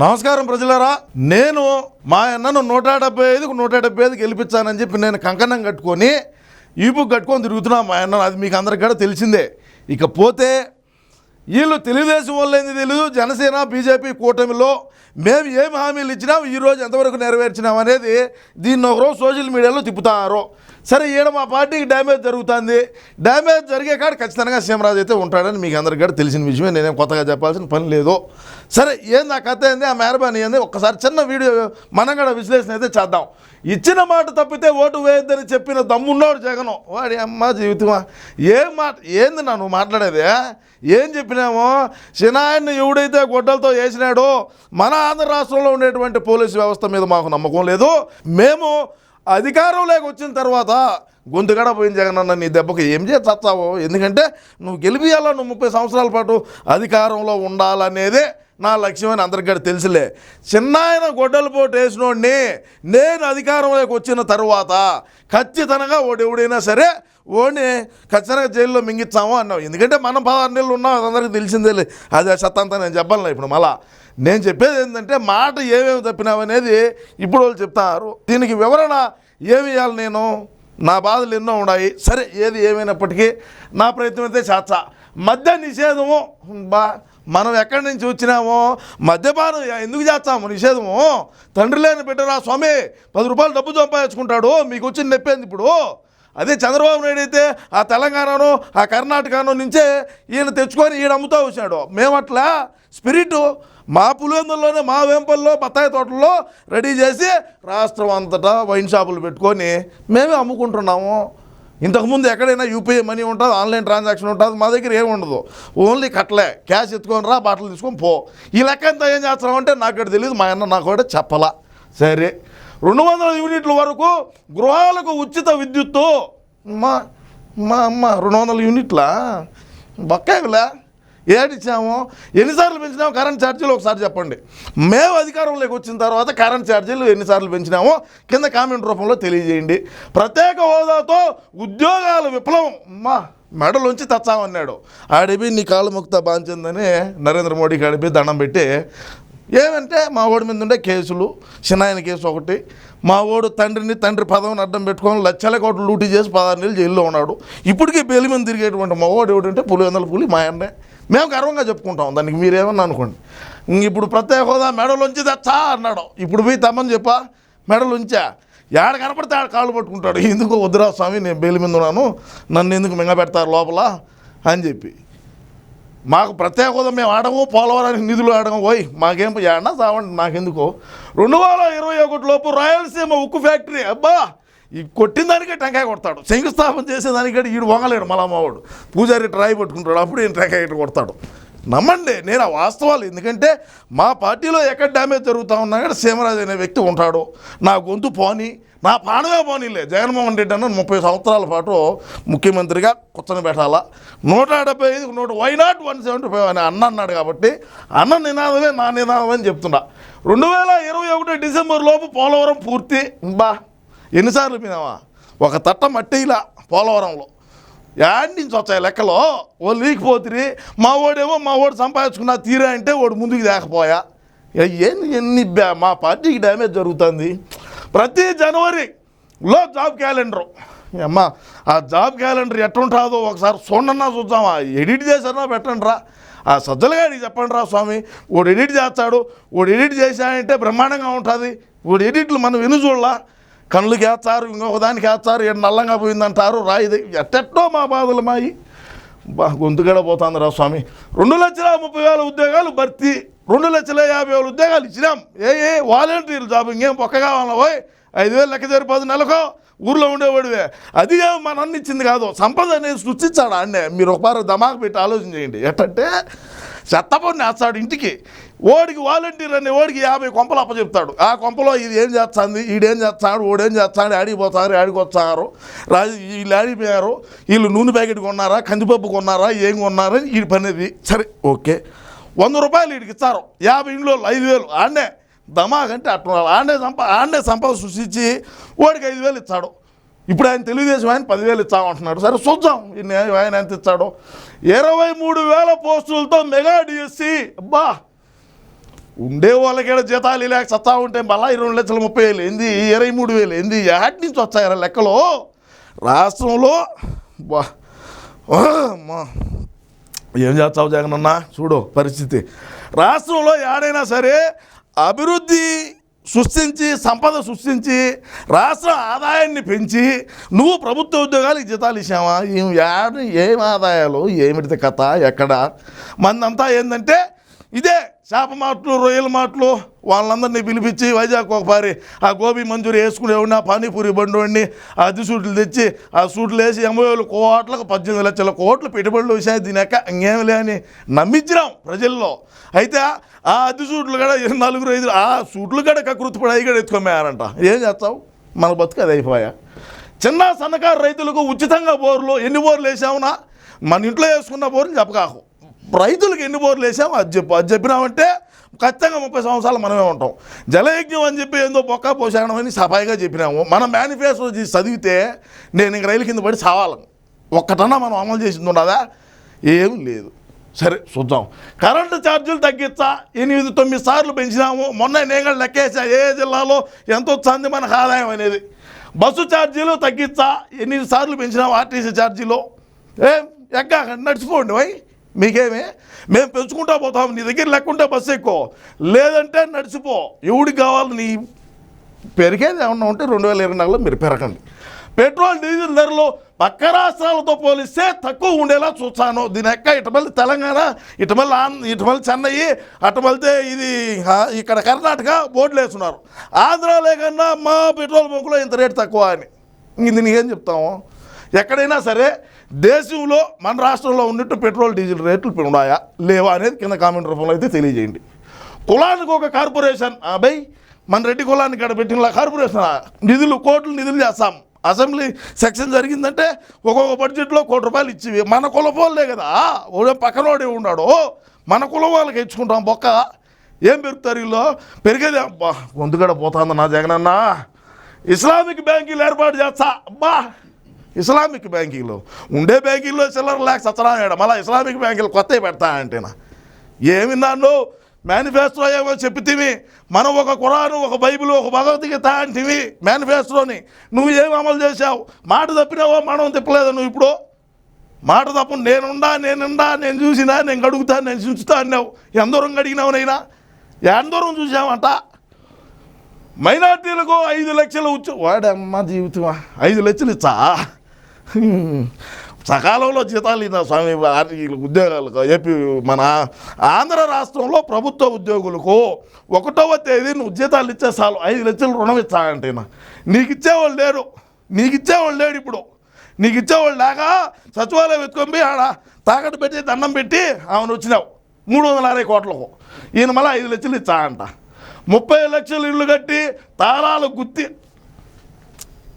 నమస్కారం ప్రజలారా నేను మా అన్నను నూట డెబ్బై ఐదుకు నూట డెబ్బై ఐదుకి గెలిపించానని చెప్పి నేను కంకణం కట్టుకొని ఈపు కట్టుకొని తిరుగుతున్నా మా అన్న. అది మీకు అందరికి కూడా తెలిసిందే. ఇకపోతే వీళ్ళు తెలుగుదేశం వాళ్ళేంది తెలియదు జనసేన బీజేపీ కూటమిలో మేము ఏమి హామీలు ఇచ్చినాం ఈరోజు ఎంతవరకు నెరవేర్చినాం అనేది దీన్ని ఒకరోజు సోషల్ మీడియాలో తిప్పుతారు. సరే ఈడ మా పార్టీకి డ్యామేజ్ జరుగుతుంది. డ్యామేజ్ జరిగే కాడ ఖచ్చితంగా సీమరాజు అయితే ఉంటాడని మీకు అందరికీ కూడా తెలిసిన విషయమే. నేనేం కొత్తగా చెప్పాల్సిన పని లేదు. సరే ఏంది ఆ కథ ఏంది? ఆ మేరబాని ఏంది? ఒక్కసారి చిన్న వీడియో మనం కూడా విశ్లేషణ అయితే చేద్దాం. ఇచ్చిన మాట తప్పితే ఓటు వేయొద్దని చెప్పిన దమ్మున్నోడు జగను. వాడి అమ్మ జీవితమా? ఏం మాట? ఏంది నా నువ్వు మాట్లాడేది? ఏం చెప్పినామో సినాయన్ని ఎవడైతే గొడ్డలతో వేసినాడో మన ఆంధ్ర రాష్ట్రంలో ఉండేటువంటి పోలీసు వ్యవస్థ మీద మాకు నమ్మకం లేదు. మేము అధికారంలోకి వచ్చిన తర్వాత గొంతుగడ పోయిన జగనన్న నీ దెబ్బకి ఏం చేసి ఎందుకంటే నువ్వు గెలిపియాలా? నువ్వు ముప్పై సంవత్సరాల పాటు అధికారంలో ఉండాలనేదే నా లక్ష్యం అని అందరికీ కూడా తెలుసులే. చిన్నాయన గొడ్డలు పోటు వేసినోడిని నేను అధికారంలోకి వచ్చిన తర్వాత ఖచ్చితంగా వాడు ఎవడైనా సరే ఓడిని ఖచ్చితంగా జైల్లో మింగిస్తాము అన్నావు. ఎందుకంటే మనం పదహారు నెలలు ఉన్నాం అది అందరికీ తెలిసిందే అది సత్తంతా నేను చెప్పాలి ఇప్పుడు మళ్ళా. నేను చెప్పేది ఏంటంటే మాట ఏమేమి తప్పినావనేది ఇప్పుడు వాళ్ళు చెప్తారు. దీనికి వివరణ ఏమి ఇవ్వాలి నేను? నా బాధలు ఎన్నో ఉన్నాయి. సరే ఏది ఏమైనప్పటికీ నా ప్రయత్నం అయితే చాచా. మద్య నిషేధము బా మనం ఎక్కడి నుంచి వచ్చినామో? మద్యపానం ఎందుకు చేస్తాము? నిషేధము? తండ్రి లేని బిడ్డరా స్వామి పది రూపాయలు డబ్బు సంపాదించుకుంటాడు మీకు వచ్చి నొప్పేంది ఇప్పుడు? అదే చంద్రబాబు నాయుడు అయితే ఆ తెలంగాణను ఆ కర్ణాటకను నుంచే ఈయన తెచ్చుకొని ఈయన అమ్ముతూ వచ్చాడు. మేమట్లా స్పిరిట్ మా పులివెందుల్లోనే మా వేంపల్లో బత్తాయి తోటల్లో రెడీ చేసి రాష్ట్రం అంతటా వైన్ షాపులు పెట్టుకొని మేమే అమ్ముకుంటున్నాము. ఇంతకుముందు ఎక్కడైనా యూపీఐ మనీ ఉంటుంది ఆన్లైన్ ట్రాన్సాక్షన్ ఉంటుంది మా దగ్గర ఏమి ఉండదు. ఓన్లీ కట్టలే క్యాష్ ఎత్తుకొని రా బాటలు తీసుకొని పో. ఈ లెక్క ఎంత ఏం చేస్తామంటే నాకు ఇక్కడ తెలియదు మా అన్న నాకు కూడా చెప్పలా. సరే. రెండు వందల యూనిట్ల వరకు గృహాలకు ఉచిత విద్యుత్తు. మా మా అమ్మ రెండు వందల యూనిట్లా? బక్కాయిలా ఏడిచ్చాము? ఎన్నిసార్లు పెంచినాము? కరెంట్ ఛార్జీలు ఒకసారి చెప్పండి. మేము అధికారంలోకి వచ్చిన తర్వాత కరెంట్ ఛార్జీలు ఎన్నిసార్లు పెంచినామో? కింద కామెంట్ రూపంలో తెలియజేయండి. ప్రత్యేక హోదాతో ఉద్యోగాల విప్లవం. మా మెడలోంచి తెచ్చామన్నాడు ఆడిపి నీ కాళ్ళు ముక్త బాంచిందని నరేంద్ర మోడీకి ఆడిపి దండం పెట్టి ఏమంటే మా ఓడి మీద ఉండే కేసులు చిన్నాయన కేసు ఒకటి. మా ఓడు తండ్రిని తండ్రి పదవిని అడ్డం పెట్టుకొని లక్షల కోట్లు లూటీ చేసి పదహారు నెలలు జైల్లో ఉన్నాడు. ఇప్పటికీ బెయిల్ మీద తిరిగేటువంటి మా ఓడు ఎవడంటే పులివెందల పులి మా అన్నే. మేము గర్వంగా చెప్పుకుంటాం. దానికి మీరేమన్నా అనుకోండి. ఇంక ఇప్పుడు ప్రత్యేక హోదా మెడలోంచి తెచ్చా అన్నాడు. ఇప్పుడు పోయి తమ్మని చెప్పా మెడలుంచా. ఏడ కనపడితే ఆడ కాళ్ళు పట్టుకుంటాడు. ఎందుకు వద్దురా స్వామి నేను బెయిల్ మీద ఉన్నాను. నన్ను ఎందుకు మింగబెడతారు లోపల? అని చెప్పి. మాకు ప్రత్యేక హోదా మేము ఆడము పోలవరానికి నిధులు ఆడము. పోయి మాకేం ఏడన్నా సావండి నాకెందుకు. రెండు వేల ఇరవై ఒకటి లోపు రాయలసీమ ఉక్కు ఫ్యాక్టరీ. అబ్బా! ఈ కొట్టిన దానికే టెంకాయ కొడతాడు. శంకుస్థాపన చేసేదానికంటే ఈడు వంగలేడు మళ్ళా పూజారి ట్రాయి పట్టుకుంటాడు అప్పుడు ఈయన టెంకాయ ఇటు కొడతాడు. నమ్మండి నేను ఆ వాస్తవాలు. ఎందుకంటే మా పార్టీలో ఎక్కడ డ్యామేజ్ జరుగుతూ ఉన్నా కానీ సీమరాజు అనే వ్యక్తి ఉంటాడు. నా గొంతు పోని నా ప్రాణమే పోనీలే. జగన్మోహన్ రెడ్డి అన్న ముప్పై సంవత్సరాల పాటు ముఖ్యమంత్రిగా కూర్చొని పెట్టాలా? నూట డెబ్బై ఐదు నూట why not one seventy five అని అన్న అన్నాడు కాబట్టి అన్న నినాదమే నా నినాదం అని చెప్తున్నా. రెండు వేల ఇరవై ఒకటి డిసెంబర్ లోపు పోలవరం పూర్తి. బా ఎన్నిసార్లు పోయినావా ఒక తట్ట మట్టిలా పోలవరంలో. యాడ్ నుంచి వచ్చాయి లెక్కలో. ఓ లీక్ పోతిరి. మా ఓడేమో మా ఓడు సంపాదించుకున్న తీరా అంటే ఓడు ముందుకు లేకపోయా ఇక ఎన్ని ఎన్ని మా పార్టీకి డ్యామేజ్ జరుగుతుంది. ప్రతి జనవరిలో జాబ్ క్యాలెండరు. అమ్మా ఆ జాబ్ క్యాలెండర్ ఎట్టుంటుందో ఒకసారి చూడన్నా చూద్దామా ఎడిట్ చేసారా పెట్టండి రా ఆ సజ్జలగాడికి చెప్పండి రా స్వామి. వాడు ఎడిట్ చేస్తాడు. వాడు ఎడిట్ చేశాడంటే బ్రహ్మాండంగా ఉంటుంది. వాడు ఎడిట్లు మనం విను చూడలా? కళ్ళుకి వేస్తారు ఇంకొక దానికి వేస్తారు ఏడు నల్లంగా పోయిందంటారు రాయిది. ఎట్టెట్టో మా బాధలు మాయి. బా గొంతుగడ పోతుంది రా స్వామి. రెండు లక్షల ముప్పై వేల ఉద్యోగాలు భర్తీ రెండు లక్షల యాభై వేల ఉద్యోగాలు ఇచ్చినాం. ఏ ఏ వాలంటీర్ జాబ్ ఇంకేం పొక్క కావాలా పోయి. ఐదు వేలు లెక్క సరిపోదు నెలకో ఊర్లో ఉండేవాడివే. అది ఏం మన ఇచ్చింది కాదు. సంపద అనేది సృష్టించాడు అన్నే మీరు ఒకసారి దమాకు పెట్టి ఆలోచన చేయండి. ఎట్టంటే చెత్తపడిని వేస్తాడు ఇంటికి. ఓడికి వాలంటీర్ అనే ఓడికి యాభై కొంపలు అప్పచెప్తాడు. ఆ కొంపలో ఇది ఏం చేస్తుంది? ఈడేం చేస్తాడు? ఓడేం చేస్తాడు? ఆడిపోతారు ఆడికి వస్తారు. రాజు వీళ్ళు ఆడిపోయారు. వీళ్ళు నూనె ప్యాకెట్ కొన్నారా? కందిపప్పు కొన్నారా? ఏం కొన్నారా? ఈ పనిది. సరే ఓకే. వంద రూపాయలు వీడికి ఇస్తారు. యాభై ఇంట్లో ఐదు వేలు. ఆడనే దమాకంటే అట్లా ఆడనే సంప ఆడనే సంపద సృష్టించి ఓడికి ఐదు వేలు ఇస్తాడు. ఇప్పుడు ఆయన తెలుగుదేశం ఆయన పదివేలు ఇస్తామంటున్నాడు. సరే చూద్దాం ఆయన ఎంత ఇస్తాడో. ఇరవై మూడు వేల పోస్టులతో మెగా డిఎస్సి. అబ్బా! ఉండే వాళ్ళకి జీతాలు లేక సత్తా ఉంటే మళ్ళా ఇరవై లక్షల ముప్పై వేలు. ఏంది? ఇరవై మూడు వేలు. ఏంది? యాడ్ నుంచి వచ్చాయరా లెక్కలో. రాష్ట్రంలో ఏం చేస్తావు జగనన్న చూడు పరిస్థితి. రాష్ట్రంలో ఏడైనా సరే అభివృద్ధి సృష్టించి సంపద సృష్టించి రాష్ట్ర ఆదాయాన్ని పెంచి నువ్వు ప్రభుత్వ ఉద్యోగాలకు జీతాలు ఇచ్చావా? ఏం ఏం ఆదాయాలు? ఏమిటి కథ? ఎక్కడ? మందంతా ఏంటంటే ఇదే. చేప మాటలు రొయ్యల మాటలు వాళ్ళందరినీ పిలిపించి వైజాగ్ ఒకసారి ఆ గోబీ మంజూరి వేసుకునేవాడిని ఆ పానీపూరి బండి ఆ అది సూట్లు తెచ్చి ఆ సూట్లు వేసి ఎనభై వేలు కోట్లకు పద్దెనిమిది లక్షల కోట్లు పెట్టుబడులు వేసాయి దీని యొక్క ఇంకేమి లేని నమ్మించినాం ప్రజల్లో. అయితే ఆ అది సూట్లు కూడా నలుగురు ఐదు ఆ సూట్లు కూడా కకృతిపడి అవి కూడా ఎత్తుకోమేయారంట ఏం చేస్తావు? మన బతుకు అది అయిపోయా. చిన్న సన్నకారు రైతులకు ఉచితంగా బోర్లు ఎన్ని బోర్లు వేసావునా? మన ఇంట్లో వేసుకున్న బోర్లు చెప్పకాకు. రైతులకు ఎన్ని బోర్లు వేసాము అది చెప్పు. అది చెప్పినామంటే ఖచ్చితంగా ముప్పై సంవత్సరాలు మనమే ఉంటాం. జలయజ్ఞం అని చెప్పి ఏందో బొక్క పోషాణం అని సఫాయిగా చెప్పినాము. మన మేనిఫెస్టో చదివితే నేను ఇంక రైలు కింద పడి చావాలను ఒక్కటన్నా మనం అమలు చేసింది ఉండదా ఏం లేదు. సరే చూద్దాం. కరెంటు ఛార్జీలు తగ్గించా ఎనిమిది తొమ్మిది సార్లు పెంచినాము. మొన్న నేను కూడా లెక్కేసా? ఏ జిల్లాలో ఎంత వచ్చింది మనకు ఆదాయం అనేది? బస్సు ఛార్జీలు తగ్గించా ఎనిమిది సార్లు పెంచినాము ఆర్టీసీ ఛార్జీలు. ఏం? ఎక్కా నడిచిపోండి వై. మీకేమి? మేము పెంచుకుంటా పోతాం నీ దగ్గర లేకుంటే బస్సు ఎక్కువ. లేదంటే నడిచిపో. ఎవడికి కావాలి నీ పెరిగేది ఏమన్నా ఉంటే రెండు వేల ఇరవై నాలుగులో మీరు పెరగండి. పెట్రోల్ డీజిల్ ధరలు పక్క రాష్ట్రాలతో పోలిస్తే తక్కువ ఉండేలా చూస్తాను. దీని ఎక్క ఇటుమల్లి తెలంగాణ ఇటుమల్లి ఆంధ్ర ఇటుమల్లి చెన్నై అటుమల్లితే ఇది ఇక్కడ కర్ణాటక బోర్డులు వేస్తున్నారు. ఆంధ్రాలే కన్నా మా పెట్రోల్ బంకులో ఇంత రేటు తక్కువ అని. ఇది నీకేం చెప్తాము? ఎక్కడైనా సరే దేశంలో మన రాష్ట్రంలో ఉన్నట్టు పెట్రోల్ డీజిల్ రేట్లు ఉన్నాయా లేవా అనేది కింద కామెంట్ రూపంలో అయితే తెలియజేయండి. కులానికి ఒక కార్పొరేషన్ అబ్బాయి మన రెడ్డి కులానికి ఇక్కడ పెట్టిన కార్పొరేషన్ నిధులు కోట్లు నిధులు చేస్తాం. అసెంబ్లీ సెక్షన్ జరిగిందంటే ఒక్కొక్క బడ్జెట్లో కోటి రూపాయలు ఇచ్చేవి మన కులపోలే కదా. ఓడే పక్కనోడే ఉన్నాడు. మన కులం వాళ్ళకి ఇచ్చుకుంటాం బొక్క. ఏం పెరుగుతారు వీళ్ళు? పెరిగేది అబ్బా గొంతుగడ పోతుంది నా జగనన్న. ఇస్లామిక్ బ్యాంకులు ఏర్పాటు చేస్తా. అబ్బా ఇస్లామిక్ బ్యాంకింగ్లో. ఉండే బ్యాంకింగ్లో చిల్లర లేక సచ్చరాడు మళ్ళీ ఇస్లామిక్ బ్యాంకులు కొత్తవి పెడతా అంటేనా? ఏమి నన్ను మేనిఫెస్టో ఏమో చెప్తివి మనం ఒక కురాను ఒక బైబిల్ ఒక భగవద్గీత అంటివి మేనిఫెస్టోని నువ్వు ఏం అమలు చేసావు మాట తప్పినావో మనం తిప్పలేదు నువ్వు ఇప్పుడు? మాట తప్పు నేనుండా నేనుండా నేను చూసినా నేను గడుగుతా నేను చూస్తా అన్నావు. ఎందరం గడిగినావు నైనా? ఎందరం చూసావంట మైనార్టీలకు ఐదు లక్షలు ఉచ్చు వాడమ్మ జీవితమా? ఐదు లక్షలు ఇచ్చా సకాలంలో జీతాలు ఇదా స్వామి వారి ఉద్యోగాలకు ఏపీ మన ఆంధ్ర రాష్ట్రంలో ప్రభుత్వ ఉద్యోగులకు ఒకటవ తేదీ నువ్వు జీతాలు ఇచ్చే చాలు ఐదు లక్షలు రుణం ఇచ్చా నీకు ఇచ్చేవాళ్ళు లేరు. నీకు ఇచ్చేవాళ్ళు లేడు ఇప్పుడు. నీకు ఇచ్చేవాళ్ళు లేక సచివాలయం ఎత్తుకొని పోయి ఆడ తాకట్టు పెట్టి దండం పెట్టి ఆమెను వచ్చినావు. మూడు వందల అరవై కోట్లకు. ఈయన మళ్ళీ ఐదు లక్షలు ఇచ్చా అంట ముప్పై లక్షలు ఇల్లు కట్టి తాళాలు గుత్తి.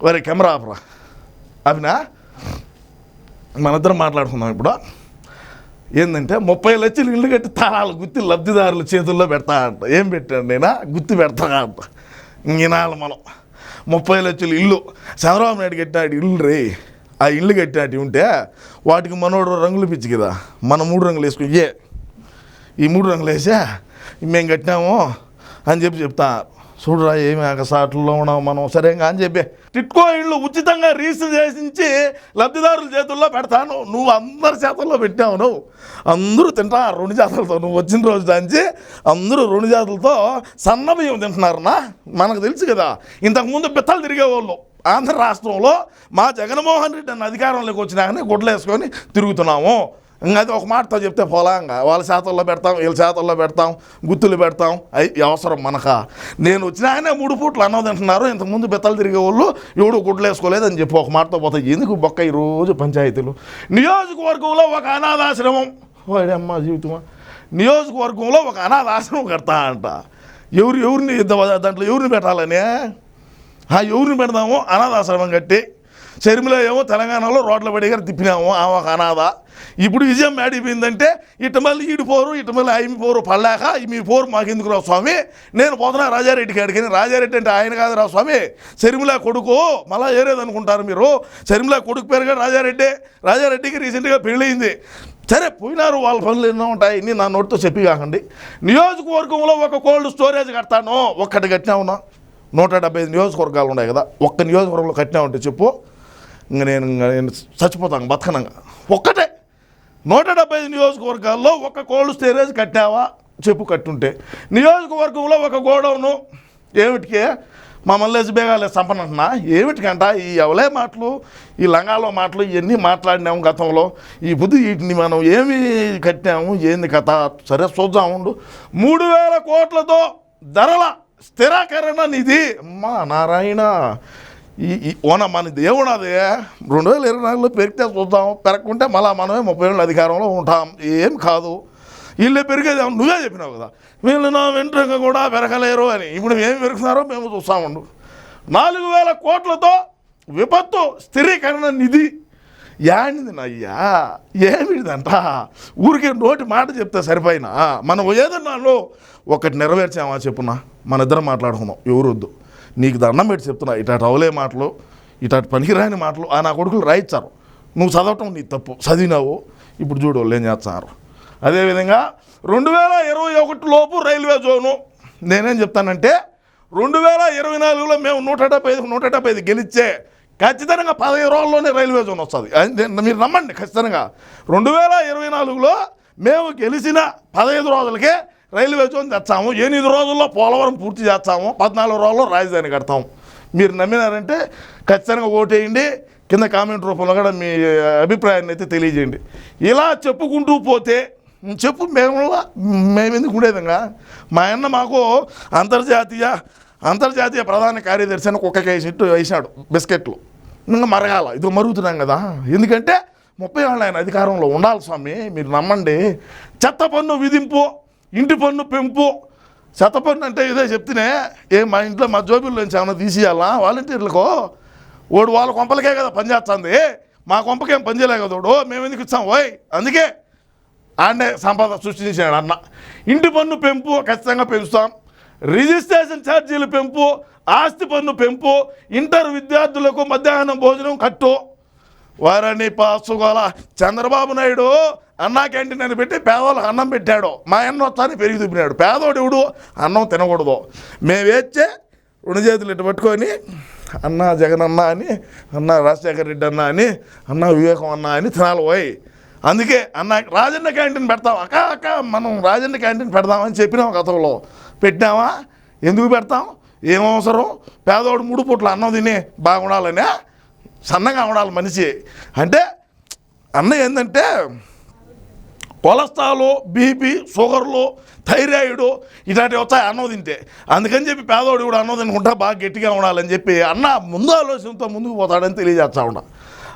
వరి కెమెరా ఆపరా. అవినా మనిద్దరం మాట్లాడుకుందాం ఇప్పుడు. ఏంటంటే ముప్పై లక్షలు ఇల్లు కట్టి తాళాలు గుత్తి లబ్ధిదారుల చేతుల్లో పెడతా అంట. ఏం పెట్టాను నేను? గుత్తి పెడతా అంట. ఈనాళ్ళు మనం. ముప్పై లక్షలు ఇల్లు. చంద్రబాబు నాయుడు కట్టాడు ఇల్లు రే. ఆ ఇల్లు కట్టాటి ఉంటే వాటికి మనోడు రంగులు పిచ్చి కదా. మన మూడు రంగులు వేసుకుని ఏ? ఈ మూడు రంగులు వేసా? మేము కట్టినాము అని చెప్పి చెప్తా. చూడరా ఏమి ఆకసాట్లో ఉన్నాం మనం. సరే అని చెప్పి. టిట్కో ఇళ్ళు ఉచితంగా రీసెల్ చేసించి లబ్ధిదారుల చేతుల్లో పెడతాను. నువ్వు అందరి చేతుల్లో పెట్టావు నువ్వు. అందరూ తింటా రెండు జాతులతో. నువ్వు వచ్చిన రోజు దాంచి అందరూ రెండు జాతులతో సన్నబియ్యం తింటున్నారన్నా. మనకు తెలుసు కదా ఇంతకుముందు బిత్తలు తిరిగేవాళ్ళు. ఆంధ్ర రాష్ట్రంలో మా జగన్మోహన్ రెడ్డి అన్న అధికారంలోకి వచ్చినాకనే గుడ్లు వేసుకొని తిరుగుతున్నాము. ఇంకా అది ఒక మాటతో చెప్తే పోలా ఇంకా వాళ్ళ శాతంలో పెడతాం వీళ్ళ శాతంలో పెడతాం గుత్తులు పెడతాం. అయి అవసరం మనక. నేను వచ్చిన ఆయనే మూడు పూట్లు అన్నం తింటున్నారు. ఇంతకుముందు బెత్తలు తిరిగే వాళ్ళు ఎవడు గుడ్లు అని చెప్పి ఒక మాటతో పోతాయి ఎందుకు బొక్క ఈరోజు పంచాయతీలు? నియోజకవర్గంలో ఒక అనాథాశ్రమం. వాడమ్మ జీవితమా? నియోజకవర్గంలో ఒక అనాథాశ్రమం కడతా అంట. ఎవరు ఎవరిని దాంట్లో ఎవరిని పెట్టాలని? ఆ ఎవరిని పెడదాము అనాథాశ్రమం కట్టి షర్మిల ఏమో తెలంగాణలో రోడ్ల పడి గారు తిప్పినాము ఆమె ఒక అనాథ. ఇప్పుడు విజయం మేడిపోయిందంటే ఇటు మళ్ళీ ఈడు పోరు ఇటు మళ్ళీ ఐమి పోరు పడలేక మీ పోరు మాకెందుకు రా స్వామి? నేను పోతున్నా రాజారెడ్డి కాడికి. రాజారెడ్డి అంటే ఆయన కాదు రా స్వామి. షర్మిల కొడుకు మళ్ళా ఏరేది అనుకుంటారు మీరు? షర్మిల కొడుకు పేరుగా రాజారెడ్డి. రాజారెడ్డికి రీసెంట్గా పెళ్ళయింది. సరే పోయినారు వాళ్ళ పనులు ఎన్నో ఉంటాయి. ఇన్ని నా నోటితో చెప్పి కాకండి. నియోజకవర్గంలో ఒక కోల్డ్ స్టోరేజ్ కడతాను. ఒక్కటి కట్టినా ఉన్నా నూట డెబ్బై ఐదు నియోజకవర్గాలు ఉన్నాయి కదా. ఒక్క నియోజకవర్గంలో కట్టినా ఉంటే చెప్పు. ఇంక నేను నేను చచ్చిపోతాను బతకనంగా ఒక్కటే. నూట డెబ్బై ఐదు నియోజకవర్గాల్లో ఒక కోల్డ్ స్టోరేజ్ కట్టావా? చెప్పు కట్టుంటే. నియోజకవర్గంలో ఒక గోడౌను. ఏమిటికే? మమ్మల్ని బేగాలే సంపనంటున్నా ఏమిటికంట ఈ ఎవలే మాటలు ఈ లంగాలో మాటలు ఇవన్నీ మాట్లాడినాము గతంలో. ఈ బుద్ధి వీటిని మనం ఏమి కట్టాము? ఏంది కథ? సరే చూద్దాం ఉండు. మూడు వేల కోట్లతో ధరల స్థిరీకరణ నిధి. మా నారాయణ. ఈ ఈ ఓన మన దేవుడు అది రెండు వేల ఇరవై నాలుగులో పెరిగితే చూద్దాం. పెరగకుంటే మళ్ళీ మనమే ముప్పై ఏళ్ళు అధికారంలో ఉంటాం. ఏం కాదు. వీళ్ళే పెరిగేది నువ్వే చెప్పినావు కదా. వీళ్ళు నా వెంట్రుక కూడా పెరగలేరు అని. ఇప్పుడు ఏం పెరుగుతున్నారో మేము చూస్తామండు నాలుగు వేల కోట్లతో విపత్తు స్థిరీకరణ నిధి. యాండిది నయ్యా? ఏమిటిదంట ఊరికే నోటి మాట చెప్తే సరిపోయినా? మనం ఏదన్నాలో ఒకటి నెరవేర్చామా చెప్పున? మన ఇద్దరం మాట్లాడుకున్నాం ఎవరొద్దు నీకు దండం పెట్టి చెప్తున్నా ఇటాటి అవలే మాటలు ఇటాటి పనికిరాని మాటలు ఆ నా కొడుకులు రాయిచ్చారు. నువ్వు చదవటం నీ తప్పు చదివినావు ఇప్పుడు చూడు వాళ్ళు ఏం చేస్తున్నారు. అదేవిధంగా రెండు వేల ఇరవై ఒకటి లోపు రైల్వే జోను నేనేం చెప్తానంటే రెండు వేల ఇరవై నాలుగులో మేము నూట డెబ్బై ఐదు నూట డెబ్బై ఐదు గెలిచే ఖచ్చితంగా పదహైదు రోజుల్లోనే రైల్వే జోన్ వస్తుంది. మీరు నమ్మండి ఖచ్చితంగా. రెండు వేల ఇరవై నాలుగులో మేము గెలిచిన పదహైదు రోజులకే రైల్వే జోన్ తెచ్చాము. ఎనిమిది రోజుల్లో పోలవరం పూర్తి చేస్తాము. పద్నాలుగు రోజుల్లో రాజధాని కడతాము మీరు నమ్మినారంటే ఖచ్చితంగా ఓటేయండి. కింద కామెంట్ రూపంలో కూడా మీ అభిప్రాయాన్ని అయితే తెలియజేయండి. ఇలా చెప్పుకుంటూ పోతే చెప్పు మేము మేము ఎందుకు ఉండేదంగా? మా అన్న మాకు అంతర్జాతీయ అంతర్జాతీయ ప్రధాన కార్యదర్శి అని కుక్కకి వేసిట్టు వేసాడు బిస్కెట్లు. ఇంకా మరగాల. ఇది మరుగుతున్నాం కదా. ఎందుకంటే ముప్పై ఏళ్ళు ఆయన అధికారంలో ఉండాలి స్వామి. మీరు నమ్మండి. చెత్త పన్ను విధింపు ఇంటి పన్ను పెంపు. శతపన్ను అంటే ఇదే చెప్తేనే ఏ మా ఇంట్లో మా జోబుల్లో నుంచి ఏమైనా తీసేయాలా? వాలంటీర్లకు? ఓడు వాళ్ళ కొంపలకే కదా పనిచేస్తుంది మా కొంపకేం పనిచేయలే కదా ఓడు మేము ఎందుకు ఇచ్చాం? ఓయ్ అందుకే ఆడే సంపద సృష్టించాడు అన్న. ఇంటి పన్ను పెంపు ఖచ్చితంగా పెంచుతాం. రిజిస్ట్రేషన్ ఛార్జీలు పెంపు ఆస్తి పన్ను పెంపు ఇంటర్ విద్యార్థులకు మధ్యాహ్నం భోజనం కట్టు. వారని పాసుకోవాల చంద్రబాబు నాయుడు అన్నా క్యాంటీన్ అని పెట్టి పేదవాళ్ళకి అన్నం పెట్టాడు. మా అన్న వస్తాని పెరిగి చూపినాడు పేదోడు ఇవుడు అన్నం తినకూడదు. మేము వేచ్చే రెండు చేతులు ఇటు పట్టుకొని అన్న జగన్ అన్న అని అన్న రాజశేఖర రెడ్డి అన్న అని అన్న వివేకం అన్న అని తినాలి పోయి అందుకే అన్న రాజన్న క్యాంటీన్ పెడతాం అక్క అక్క మనం రాజన్న క్యాంటీన్ పెడదామని చెప్పినాం గతంలో. పెట్టినామా ఎందుకు పెడతాం? ఏం అవసరం? పేదవాడు మూడు పూట్ల అన్నం తిని బాగుండాలనే సన్నగా ఉండాలి మనిషి. అంటే అన్న ఏంటంటే కొలెస్ట్రాల్ బీపీ షుగర్లు థైరాయిడ్ ఇలాంటివి వస్తాయి అన్నం తింటే. అందుకని చెప్పి పేదవాడు కూడా అన్నం తినుకుంటా బాగా గట్టిగా ఉండాలని చెప్పి అన్న ముందు ఆలోచనతో ముందుకు పోతాడని తెలియజేస్తా ఉన్నా.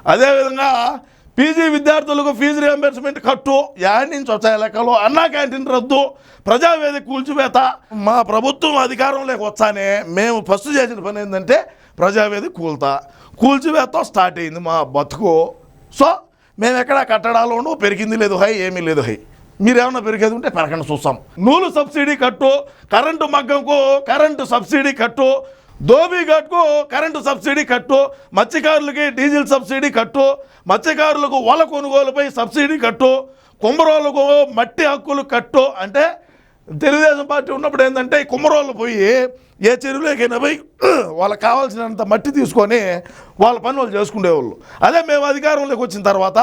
అదేవిధంగా పీజీ విద్యార్థులకు ఫీజు రియంబర్స్మెంట్ కట్టు. యాడ్ నుంచి వచ్చాయి లెక్కలు. అన్నా క్యాంటీన్ రద్దు. ప్రజావేదిక కూల్చివేత. మా ప్రభుత్వం అధికారంలోకి వచ్చానే మేము ఫస్ట్ చేసిన పని ఏంటంటే ప్రజావేదిక కూల్తా. కూల్చివేత స్టార్ట్ అయింది మా బతుకు. సో మేము ఎక్కడ కట్టడాలు ఉండవు పెరిగింది లేదు హై ఏమీ లేదు హై. మీరేమన్నా పెరిగేది ఉంటే పెరగండి చూస్తాం. నూలు సబ్సిడీ కట్టు కరెంటు మగ్గంకు కరెంటు సబ్సిడీ కట్టు దోబీ ఘాట్కు కరెంటు సబ్సిడీ కట్టు మత్స్యకారులకి డీజిల్ సబ్సిడీ కట్టు మత్స్యకారులకు వల కొనుగోలుపై సబ్సిడీ కట్టు కుంభరోళ్ళకు మట్టి హక్కులు కట్టు అంటే తెలుగుదేశం పార్టీ ఉన్నప్పుడు ఏంటంటే కుమ్మరోళ్ళు పోయి ఏ చెరువులోకైనా పోయి వాళ్ళకి కావాల్సినంత మట్టి తీసుకొని వాళ్ళ పని వాళ్ళు చేసుకునేవాళ్ళు. అదే మేము అధికారంలోకి వచ్చిన తర్వాత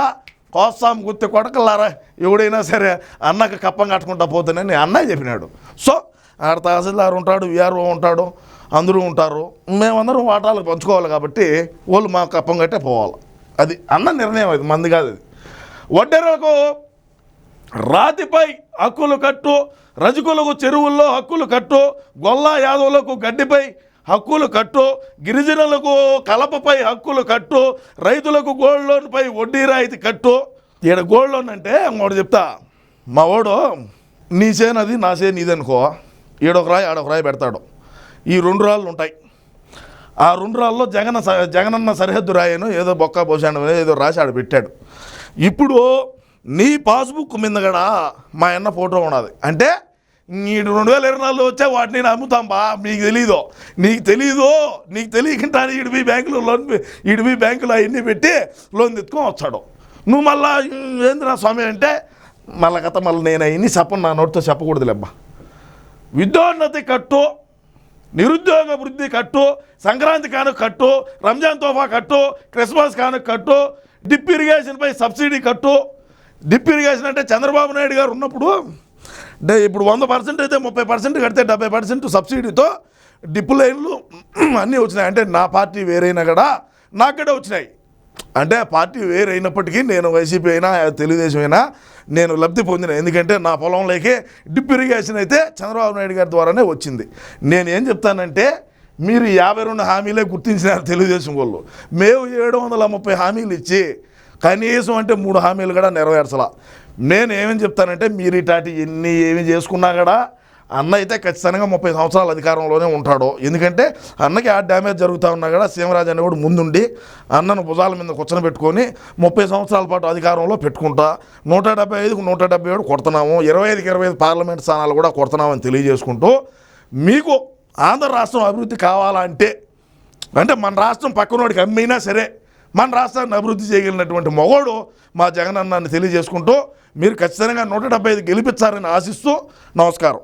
కోస్తాం గుత్తి కొడకలారా ఎవడైనా సరే అన్నకు కప్పం కట్టుకుంటా పోతానని అన్నయ్య చెప్పినాడు. సో ఆడ తహసీల్దార్ ఉంటాడు విఆర్ఓ ఉంటాడు అందరూ ఉంటారు. మేమందరం వాటాలకు పంచుకోవాలి కాబట్టి వాళ్ళు మా కప్పం కట్టే పోవాలి. అది అన్న నిర్ణయం అది మంది కాదు అది. వడ్డెరకు రాతిపై హక్కులు కట్టు రజకులకు చెరువుల్లో హక్కులు కట్టు గొల్ల యాదవులకు గడ్డిపై హక్కులు కట్టు గిరిజనులకు కలపపై హక్కులు కట్టు రైతులకు గోల్డ్ లోన్పై వడ్డీ రాయితీ కట్టు. ఈడ గోల్డ్ లోన్ అంటే ఇంకోటి చెప్తా. మా వాడు నీ చేను నా చేను ఇది అనుకో. ఈడొక రాయి ఆడొక రాయి పెడతాడు. ఈ రెండు రాళ్ళు ఉంటాయి. ఆ రెండు రాళ్ళలో జగన్ స- జగనన్న సరిహద్దు రాయను ఏదో బొక్క పోసాను ఏదో రాసి ఆడ పెట్టాడు. ఇప్పుడు నీ పాస్బుక్ మీద కూడా మా అన్న ఫోటో ఉన్నది. అంటే నీడు రెండు వేల ఇరవై నాలుగులో వచ్చే వాటిని నేను అమ్ముతాం బా నీకు తెలీదు. నీకు తెలీదు నీకు తెలియకుండా ఈడిపి బ్యాంకులో లోన్ ఈడిపి బ్యాంకులో అవన్నీ పెట్టి లోన్ తెచ్చుకొని వచ్చాడు. నువ్వు మళ్ళా ఏందిరా స్వామి అంటే మళ్ళా కథ మళ్ళీ నేను అవన్నీ చెప్పను నా నోటితో చెప్పకూడదులేమ్మా విద్యోన్నతి కట్టు నిరుద్యోగ వృద్ధి కట్టు సంక్రాంతి కానుక కట్టు రంజాన్ తోఫా కట్టు క్రిస్మస్ కానుక కట్టు డిప్ ఇరిగేషన్పై సబ్సిడీ కట్టు డిప్ ఇరిగేషన్ అంటే చంద్రబాబు నాయుడు గారు ఉన్నప్పుడు అంటే ఇప్పుడు వంద పర్సెంట్ అయితే ముప్పై పర్సెంట్ కడితే డెబ్బై పర్సెంట్ సబ్సిడీతో డిప్ లైన్లు అన్నీ వచ్చినాయి. అంటే నా పార్టీ వేరైనా కూడా నాకు వచ్చినాయి. అంటే పార్టీ వేరైనప్పటికీ నేను వైసీపీ అయినా తెలుగుదేశం అయినా నేను లబ్ధి పొందిన. ఎందుకంటే నా పొలంలోకి డిప్ ఇరిగేషన్ అయితే చంద్రబాబు నాయుడు గారి ద్వారానే వచ్చింది. నేను ఏం చెప్తానంటే మీరు యాభై రెండు హామీలే గుర్తించినారు తెలుగుదేశం వాళ్ళు. మేము ఏడు వందల ముప్పై హామీలు ఇచ్చి కనీసం అంటే మూడు హామీలు కూడా నెరవేర్చలా. నేను చెప్తానంటే మీరు ఇటాటి ఎన్ని ఏమి చేసుకున్నా కూడా అన్న అయితే ఖచ్చితంగా ముప్పై సంవత్సరాల అధికారంలోనే ఉంటాడు. ఎందుకంటే అన్నకి ఆ డ్యామేజ్ జరుగుతూ ఉన్నా కూడా సీమరాజు అనే కూడా ముందుండి అన్నను భుజాల మీద కూర్చొని పెట్టుకొని ముప్పై సంవత్సరాల పాటు అధికారంలో పెట్టుకుంటా నూట డెబ్బై ఐదుకు నూట డెబ్బై ఏడు కొడుతున్నాము ఇరవై ఐదుకి ఇరవై ఐదు పార్లమెంట్ స్థానాలు కూడా కొడుతున్నామని తెలియజేసుకుంటూ మీకు ఆంధ్ర రాష్ట్రం అభివృద్ధి కావాలంటే అంటే మన రాష్ట్రం పక్కనోడికి అమ్మైనా సరే మన రాష్ట్రాన్ని అభివృద్ధి చేయగలిగినటువంటి మొగోడు మా జగనన్నాన్ని తెలియజేసుకుంటూ మీరు ఖచ్చితంగా నూట డెబ్బై ఐదు గెలిపించారని ఆశిస్తూ నమస్కారం.